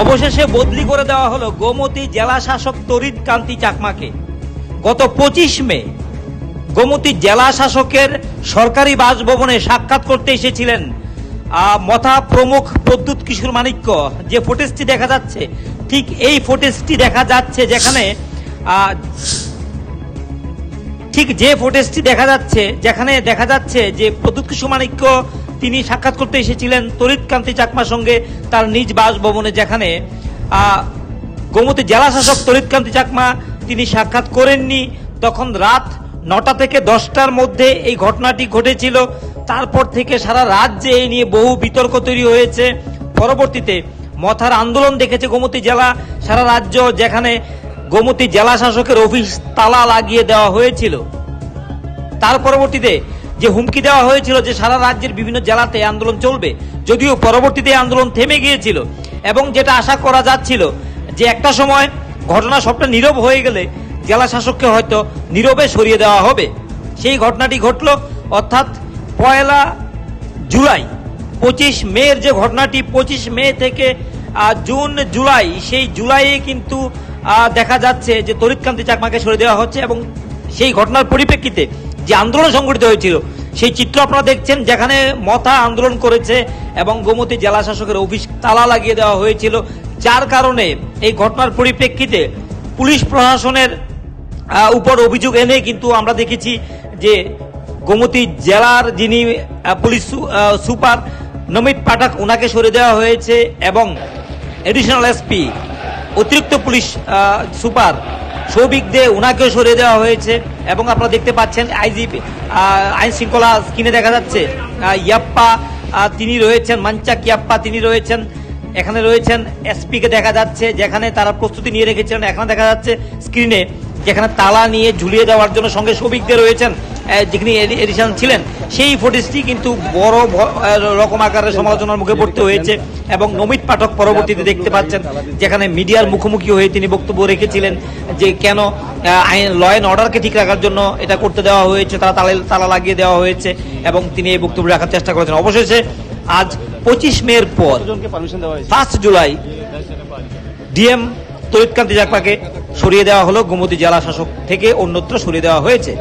অবশেষে বদলি করে দেওয়া হলো গোমতী জেলা শাসক তরিৎ কান্তি চাকমাকে। গত পঁচিশ মে গোমতী জেলা শাসকের সরকারি বাসভবনে সাক্ষাৎ করতে এসেছিলেন মথা প্রমুখ প্রদ্যুৎ কিশোর মাণিক্য। যে ফুটেজটি দেখা যাচ্ছে, ঠিক এই ফুটেজটি দেখা যাচ্ছে যেখানে ঠিক যে ফুটেজটি দেখা যাচ্ছে, যেখানে দেখা যাচ্ছে যে প্রদ্যুৎ কিশোর মাণিক্য তিনি সাক্ষাৎ করতে এসেছিলেন তরিৎ কান্তি চাকমার সঙ্গে তার নিজ বাসভবনে, যেখানে গোমতী জেলা শাসক কান্তি চাকমা তিনি সাক্ষাৎ করেননি। তখন রাত নটা থেকে দশটার মধ্যে এই ঘটনাটি ঘটেছিল। তারপর থেকে সারা রাজ্যে এই নিয়ে বহু বিতর্ক তৈরি হয়েছে। পরবর্তীতে মথার আন্দোলন দেখেছে গোমতী জেলা। সারা রাজ্য যেখানে গোমতী জেলা শাসকের অফিস তালা লাগিয়ে দেওয়া হয়েছিল। তার পরবর্তীতে যে হুমকি দেওয়া হয়েছিল যে সারা রাজ্যের বিভিন্ন জেলাতে আন্দোলন চলবে, যদিও পরবর্তীতে আন্দোলন থেমে গিয়েছিল, এবং যেটা আশা করা যাচ্ছিল যে একটা সময় ঘটনা সবটা নীরব হয়ে গেলে জেলা শাসককে হয়তো নীরবে সরিয়ে দেওয়া হবে। সেই ঘটনাটি ঘটল অর্থাৎ পয়লা জুলাই, পঁচিশ মের যে ঘটনাটি, পঁচিশ মে থেকে জুন, জুলাই, সেই জুলাইয়ে কিন্তু দেখা যাচ্ছে যে তরিৎকান্তি চাকমাকে সরে দেওয়া হচ্ছে এবং সেই ঘটনার পরিপ্রেক্ষিতে যে আন্দোলন সংগঠিত হয়েছিল, সেই চিত্র আপনারা দেখছেন, যেখানে মথা আন্দোলন করেছে এবং গোমতী জেলা শাসকের অফিস তালা লাগিয়ে দেওয়া হয়েছিল। যার কারণে এই ঘটনার পরিপ্রেক্ষিতে পুলিশ প্রশাসনের উপর অভিযোগ এনে কিন্তু আমরা দেখেছি যে গোমতী জেলার যিনি পুলিশ সুপার নমিত পাঠক ওনাকে সরে দেওয়া হয়েছে এবং এডিশনাল এসপি অতিরিক্ত পুলিশ সুপার সৌভিক দে ওনাকেও সরিয়ে দেওয়া হয়েছে। এবং আপনারা দেখতে পাচ্ছেন আইজিপি আইন শৃঙ্খলা স্ক্রিনে দেখা যাচ্ছে। ইয়াপ্পা তিনি রয়েছেন মাঞ্চাক ইয়াপ্পা, তিনি রয়েছেন, এখানে রয়েছেন এসপি কে দেখা যাচ্ছে, যেখানে তারা প্রস্তুতি নিয়ে রেখেছিলেন। এখানে দেখা যাচ্ছে স্ক্রিনে, যেখানে তালা নিয়ে ঝুলিয়ে দেওয়ার জন্য সঙ্গে শ্রমিকদের রয়েছেন। যিনি এডিশন ছিলেন, সেই ফুটেজটি কিন্তু বড় রকম আকারে সমালোচনার মুখে পড়তে হয়েছে এবং নমিত পাঠক পরবর্তীতে দেখতে পাচ্ছেন, যেখানে মিডিয়ার মুখোমুখি হয়ে তিনি বক্তব্য রেখেছিলেন যে কেন আইন ল অ্যান্ড অর্ডারকে ঠিক রাখার জন্য এটা করতে দেওয়া হয়েছে, তারা তালা তালা লাগিয়ে দেওয়া হয়েছে এবং তিনি এই বক্তব্য রাখার চেষ্টা করেছেন। অবশেষে আজ পঁচিশ মের পর ফার্স্ট জুলাই ডিএম তরিৎকান্তি জাকপাকে সরিয়ে দেওয়া হলো। গোমতী জেলা শাসক থেকে অন্যত্র সরিয়ে দেওয়া হয়েছে।